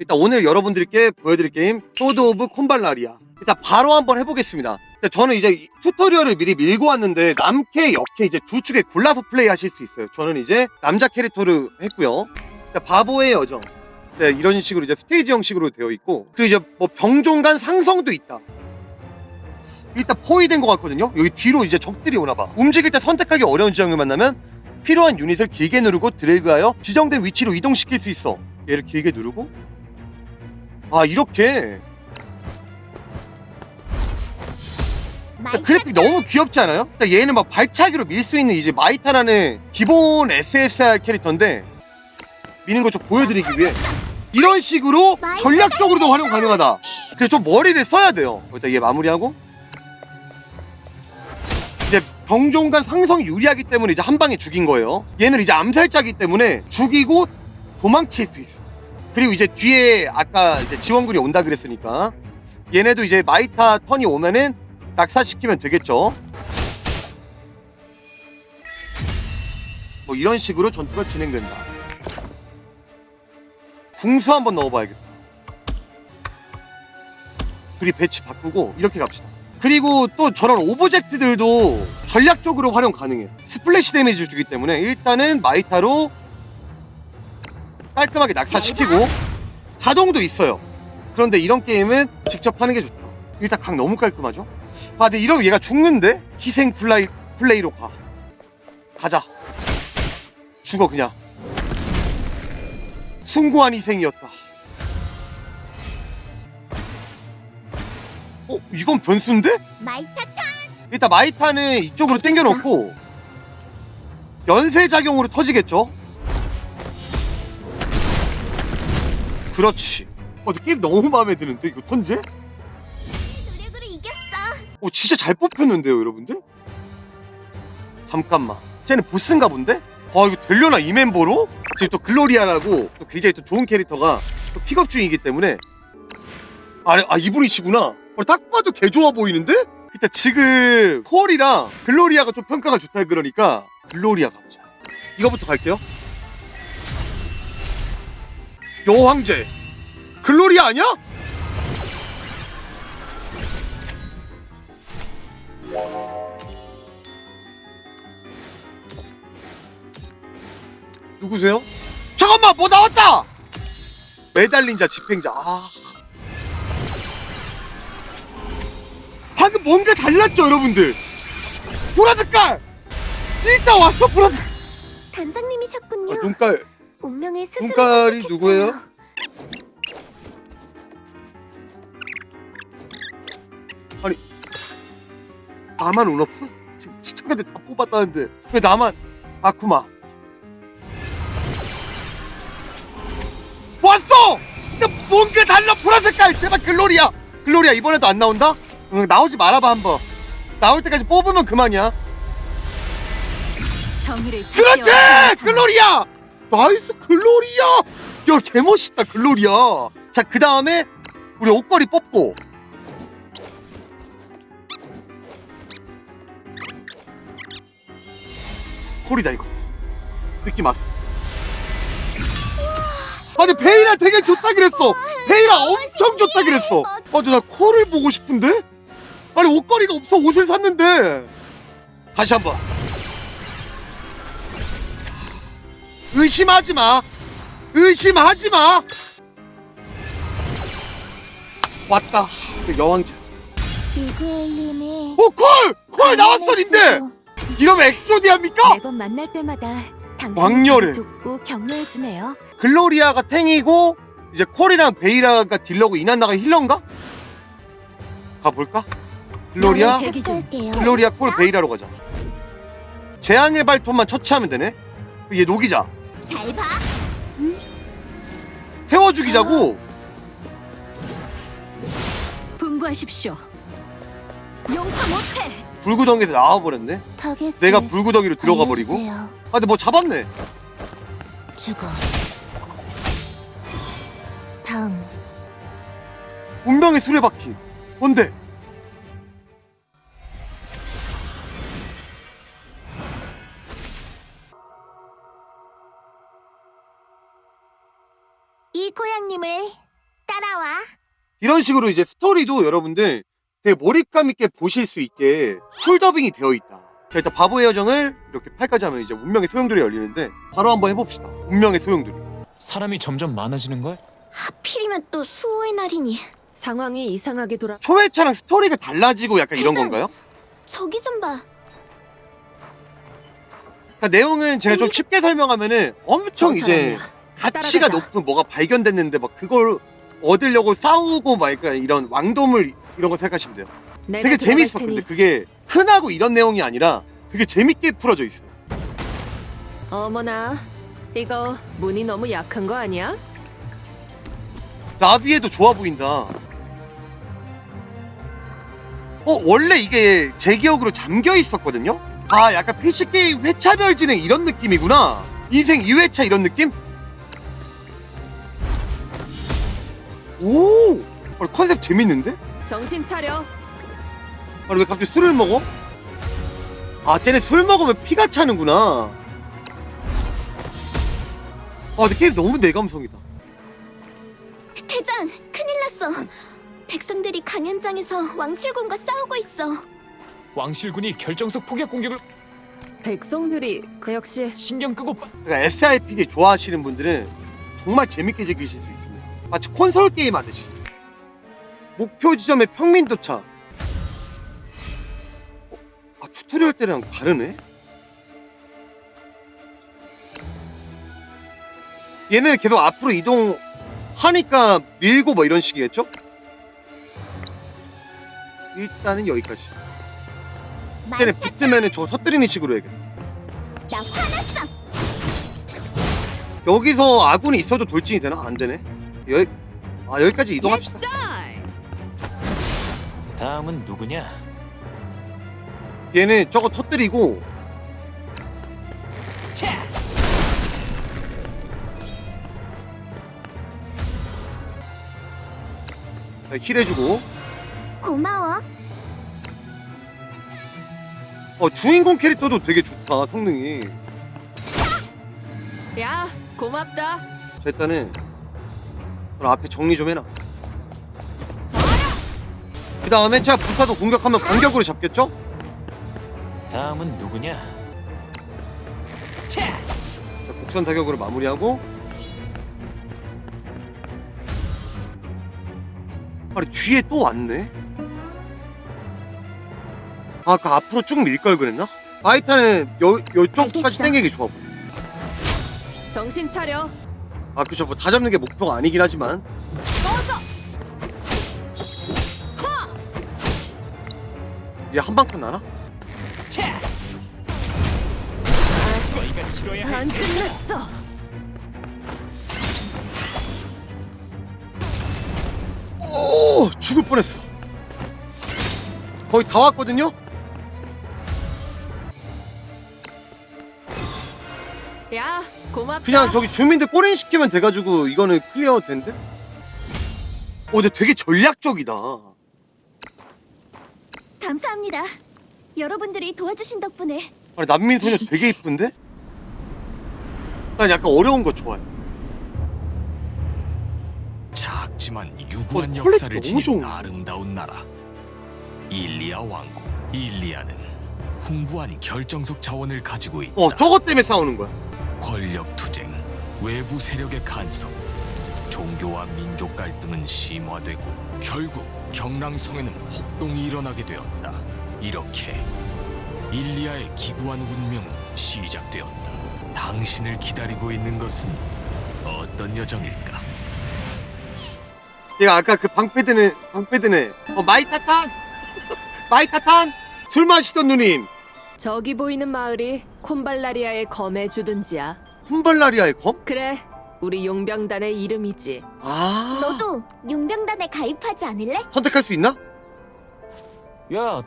일단 오늘 여러분들께 보여드릴 게임 소드 오브 콤발라리아. 일단 바로 한번 해보겠습니다. 저는 이제 이 튜토리얼을 미리 밀고 왔는데 남캐 역캐 이제 두 축에 골라서 플레이 하실 수 있어요. 저는 이제 남자 캐릭터를 했고요. 바보의 여정. 네, 이런 식으로 이제 스테이지 형식으로 되어 있고 그리고 이제 뭐 병종 간 상성도 있다. 일단 포위된 것 같거든요? 여기 뒤로 이제 적들이 오나봐. 움직일 때 선택하기 어려운 지형을 만나면 필요한 유닛을 길게 누르고 드래그하여 지정된 위치로 이동시킬 수 있어. 얘를 길게 누르고 아 이렇게 그러니까 그래픽 너무 귀엽지 않아요? 그러니까 얘는 막 발차기로 밀 수 있는 이제 마이타라는 기본 SSR 캐릭터인데 미는 거 좀 보여드리기 위해 이런 식으로 전략적으로도 활용 가능하다. 근데 좀 머리를 써야 돼요. 일단 얘 마무리하고 이제 병종간 상성 유리하기 때문에 이제 한 방에 죽인 거예요. 얘는 이제 암살자기 때문에 죽이고 도망칠 수 있어. 그리고 이제 뒤에 아까 이제 지원군이 온다 그랬으니까 얘네도 이제 마이타 턴이 오면은 낙사시키면 되겠죠. 뭐 이런 식으로 전투가 진행된다. 궁수 한번 넣어봐야겠다. 둘이 배치 바꾸고 이렇게 갑시다. 그리고 또 저런 오브젝트들도 전략적으로 활용 가능해요. 스플래시 데미지 주기 때문에 일단은 마이타로 깔끔하게 낙사시키고 자동도 있어요. 그런데 이런 게임은 직접 하는 게 좋다. 일단 각 너무 깔끔하죠? 아, 근데 이러면 얘가 죽는데? 희생 플레이, 플레이로 가. 가자. 죽어, 그냥. 숭고한 희생이었다. 어, 이건 변수인데? 마이타타 일단 마이타는 이쪽으로 당겨놓고 연쇄작용으로 터지겠죠? 그렇지. 어, 근데 게임 너무 마음에 드는데 이거 턴제? 노력으로 이겼어. 오 진짜 잘 뽑혔는데요 여러분들? 잠깐만 쟤는 보스인가 본데? 아 이거 되려나 이 멤버로? 지금 또 글로리아라고 또 굉장히 또 좋은 캐릭터가 또 픽업 중이기 때문에 아, 아 이분이시구나 어, 딱 봐도 개 좋아 보이는데? 일단 지금 콜이랑 글로리아가 좀 평가가 좋다 그러니까 글로리아 가보자 이거부터 갈게요 여왕제 글로리아 아니야? 누구세요? 잠깐만 뭐 나왔다! 매달린 자 집행자 아 방금 뭔가 달랐죠 여러분들 보라 색깔 일단 왔어 보라 색깔 단장님이셨군요. 아, 눈깔 운명의 눈깔이 선택했어요. 누구예요? 나만 운없어? 지금 시청자들 다 뽑았다는데 왜 나만 아쿠마 왔어! 뭔가 달라 보라 색깔 제발 글로리아 글로리아 이번에도 안 나온다? 응 나오지 말아봐 한번 나올 때까지 뽑으면 그만이야 정의를 그렇지! 찾기 글로리아! 나이스 글로리아! 야 개멋있다 글로리아 자그 다음에 우리 옷걸이 뽑고. 콜이다 이거. 느낌 왔어. 아니 베이라 되게 좋다 그랬어. 베이라 엄청 좋다 그랬어. 아 근데 나 콜을 보고 싶은데? 아니 옷걸이가 없어. 옷을 샀는데. 다시 한번 의심하지 마. 의심하지 마. 왔다. 그 여왕자. 미구엘님이 오 콜! 콜 나왔어 린데. 이러면 액조디합니까? 매번 만날 때마다 왕녀래. 당신을 돕고 격려해 주네요. 글로리아가 탱이고 이제 콜이랑 베이라가 딜러고 이난나가 힐러인가? 가볼까? 글로리아. 글로리아 콜 베이라로 가자. 재앙의 발톱만 처치하면 되네. 얘 녹이자. 잘 봐. 태워 죽이자고. 분부하십시오. 용서 못해. 불구덩이에서 나와버렸네. 타겟을 내가 불구덩이로 들어가 버리고. 알려주세요. 아 근데 뭐 잡았네. 죽어. 다음 운명의 수레바퀴. 뭔데? 고양님을 따라와. 이런 식으로 이제 스토리도 여러분들 되게 몰입감 있게 보실 수 있게 풀더빙이 되어 있다. 자, 일단 바보의 여정을 이렇게 8까지 하면 이제 운명의 소용돌이 열리는데 바로 한번 해봅시다. 운명의 소용돌이. 사람이 점점 많아지는 걸? 하필이면 또 수호의 날이니. 상황이 이상하게 돌아. 초회차랑 스토리가 달라지고 약간 이런. 건가요? 저기 좀 봐. 그러니까 내용은 제가 좀 쉽게 설명하면은 엄청 저 이제 사람이야. 가치가 따라가자. 높은 뭐가 발견됐는데 막 그걸 얻으려고 싸우고 막 이런 왕도물 이런 거 생각하시면 돼요. 내가 되게 들어갈 재밌어. 테니 근데 그게 흔하고 이런 내용이 아니라 되게 재밌게 풀어져 있어요. 어머나 이거 문이 너무 약한 거 아니야? 라비에도 좋아 보인다. 어 원래 이게 제 기억으로 잠겨 있었거든요. 아 약간 패시 게임 회차별 진행 이런 느낌이구나. 인생 2회차 이런 느낌? 재밌는데? 정신 차려. 아니 왜 갑자기 술을 먹어? 아 쟤네 술 먹으면 피가 차는구나. 아 근데 게임 너무 내 감성이다. 대장, 큰일 났어. 백성들이 강연장에서 왕실군과 싸우고 있어. 왕실군이 결정적 포격 공격을 백성들이 그 역시 신경 끄고 빠... 그러니까 SRPG 좋아하시는 분들은 정말 재밌게 즐기실 수 있습니다. 마치 콘솔 게임 하듯이. 목표 지점에 평민 도착. 어? 아 튜토리얼 때랑 다르네? 얘는 계속 앞으로 이동하니까 밀고 뭐 이런 식이겠죠? 일단은 여기까지. 쟤네 붙으면은 저 터뜨리는 식으로 해야겠다. 나 화났어. 여기서 아군이 있어도 돌진이 되나? 안 되네. 여기 아 여기까지 이동합시다. 다음은 누구냐? 얘는 저거 터뜨리고 자, 힐 해주고 고마워. 어 주인공 캐릭터도 되게 좋다 성능이. 야 고맙다. 자 일단은 앞에 정리 좀 해놔. 그 다음에 제가 불사도 공격하면 반격으로 잡겠죠? 다음은 누구냐? 자 곡선 타격으로 마무리하고 아니 뒤에 또 왔네 아 그 앞으로 쭉 밀 걸 그랬나? 요, 요쪽까지 알겠어. 땡기기 좋아 정신 차려. 아 그쵸 뭐다 잡는 게 목표가 아니긴 하지만 얘 한 방판 나나? 너희가 치러야 할안 끝났어. 오 죽을 뻔했어 거의 다 왔거든요? 야 고맙다. 그냥 저기 주민들 꼬린 시키면 돼가지고 이거는 클리어 된대? 오 근데 되게 전략적이다 감사합니다. 여러분들이 도와주신 덕분에. 아니 난민 소녀 되게 이쁜데? 난 약간 어려운 거 좋아해. 작지만 유구한 어, 퀄리티 역사를 너무 지닌 좋은데? 아름다운 나라. 일리아 왕국. 일리아는 풍부한 결정적 자원을 가지고 있다. 어 저것 때문에 싸우는 거야. 권력 투쟁 외부 세력의 간섭 종교와 민족 갈등은 심화되고 결국 경랑성에는 폭동이 일어나게 되었다. 이렇게 일리아의 기구한 운명은 시작되었다. 당신을 기다리고 있는 것은 어떤 여정일까? 얘가 아까 그 방패드네 방패드네. 어 마이타탄? 마이타탄? 술 마시던 누님. 저기 보이는 마을이 콤발라리아의 검의 주둔지야. 콤발라리아의 검? 그래 우리 용병단의 이름이지. 아 너도 용병단에 가입하지 않을래? 선택할 수 있나? 야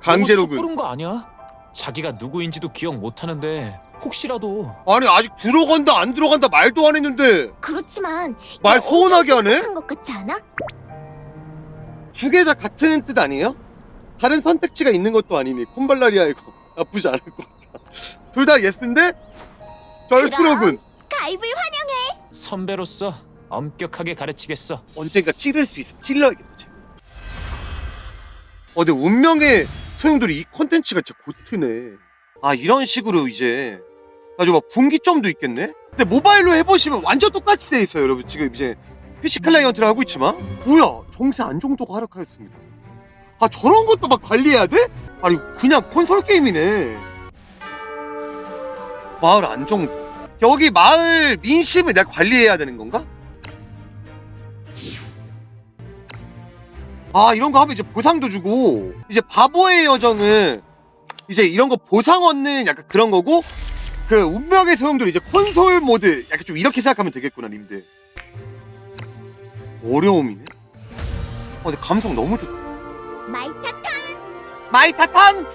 강제로군 부른 거 아니야? 자기가 누구인지도 기억 못 하는데 혹시라도 아니 아직 들어간다 안 들어간다 말도 안 했는데 그렇지만 말 이거 서운하게 엄청 하네? 똑똑한 것 같지 않아? 두 개 다 같은 뜻 아니에요? 다른 선택지가 있는 것도 아니니 콤발라리아의 검 나쁘지 않을 것 같아 둘 다 예스인데 절수로군 가입을 환영해. 선배로서 엄격하게 가르치겠어. 언젠가 찌를 수 있어. 찔러야겠다. 쟤. 어, 근데 운명의 소용돌이 이 컨텐츠가 진짜 고트네. 아, 이런 식으로 이제 아주 막 분기점도 있겠네. 근데 모바일로 해보시면 완전 똑같이 돼 있어요, 여러분. 지금 이제 PC 클라이언트를 하고 있지만 뭐야, 정세 안정도가 하락하였습니다. 아, 저런 것도 막 관리해야 돼? 아니, 그냥 콘솔 게임이네. 마을 안정도. 여기 마을 민심을 내가 관리해야 되는 건가? 아 이런 거 하면 이제 보상도 주고 이제 바보의 여정은 이제 이런 거 보상 얻는 약간 그런 거고 그 운명의 소용돌이 이제 콘솔 모드 약간 좀 이렇게 생각하면 되겠구나 님들. 어려움이네. 어 근데 감성 너무 좋다. 마이타타 마이타탄!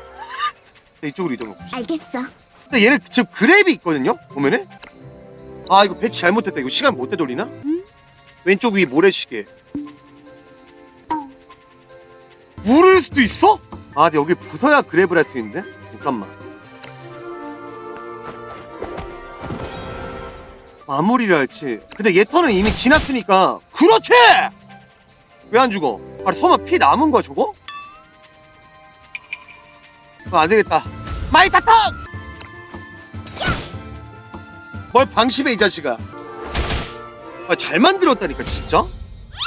네, 이쪽으로 이동해 알겠어. 근데 얘는 지금 그랩이 있거든요 보면은 아 이거 배치 잘못했다 이거 시간 못 되돌리나? 왼쪽 위 모래시계 물을 수도 있어? 아 근데 여기 부서야 그랩을 할 수 있는데? 잠깐만 마무리를 할지 근데 얘 턴은 이미 지났으니까 그렇지! 왜 안 죽어? 아니 설마 피 남은 거야 저거? 아, 안 되겠다 마이타탄! 뭘 방심해 이 자식아. 아, 잘 만들었다니까 진짜?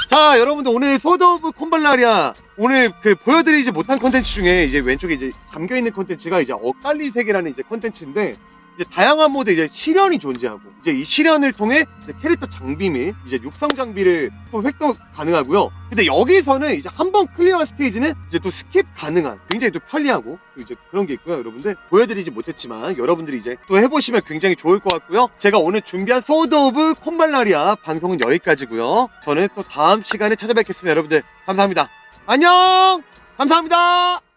자 여러분들 오늘 소드 오브 콤발라리아 오늘 그 보여드리지 못한 컨텐츠 중에 이제 왼쪽에 이제 담겨있는 컨텐츠가 이제 엇갈리 세계라는 이제 컨텐츠인데 이제 다양한 모드 이제 시련이 존재하고 이제 이 시련을 통해 이제 캐릭터 장비 및 이제 육성 장비를 또 획득 가능하고요. 근데 여기서는 이제 한 번 클리어한 스테이지는 이제 또 스킵 가능한 굉장히 또 편리하고 또 이제 그런 게 있고요. 여러분들 보여드리지 못했지만 여러분들이 이제 또 해보시면 굉장히 좋을 것 같고요. 제가 오늘 준비한 소드 오브 콤발라리아 방송은 여기까지고요. 저는 또 다음 시간에 찾아뵙겠습니다. 여러분들 감사합니다. 안녕! 감사합니다!